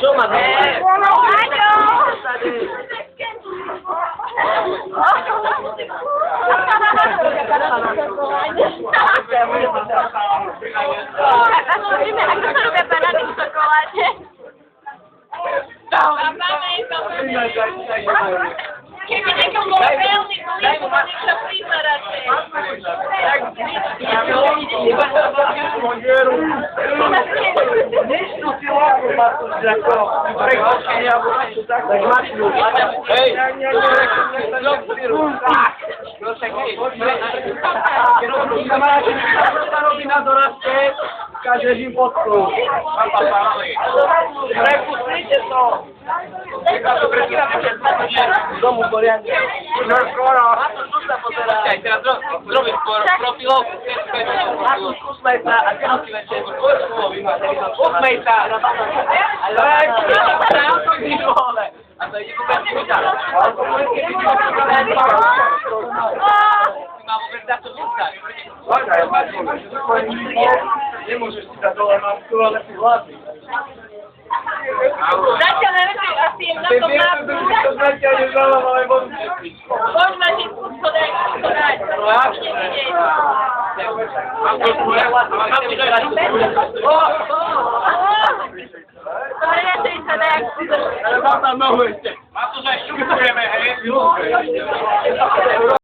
Chama, né? Mongueiro. Kiedy taką pełny kulisy, to nie przeplisa raczej. Ej, robi na doradkę, każesz im podkład. Prepustujcie to! W domu Borianie. No skoro. Czekaj, teraz zro- zrobię pro- profilową. Ósmejta, a piątki lecimy. Ósmejta. Ale nie wolę. A to nie będzie mi tak. Mam wystarczy. Nie możesz ci za dole, mam skoro lepiej ładnie. Bracia najlepiej, a ty im na Ty to na że to znaczy, a nie żala, ale bo... Matuże,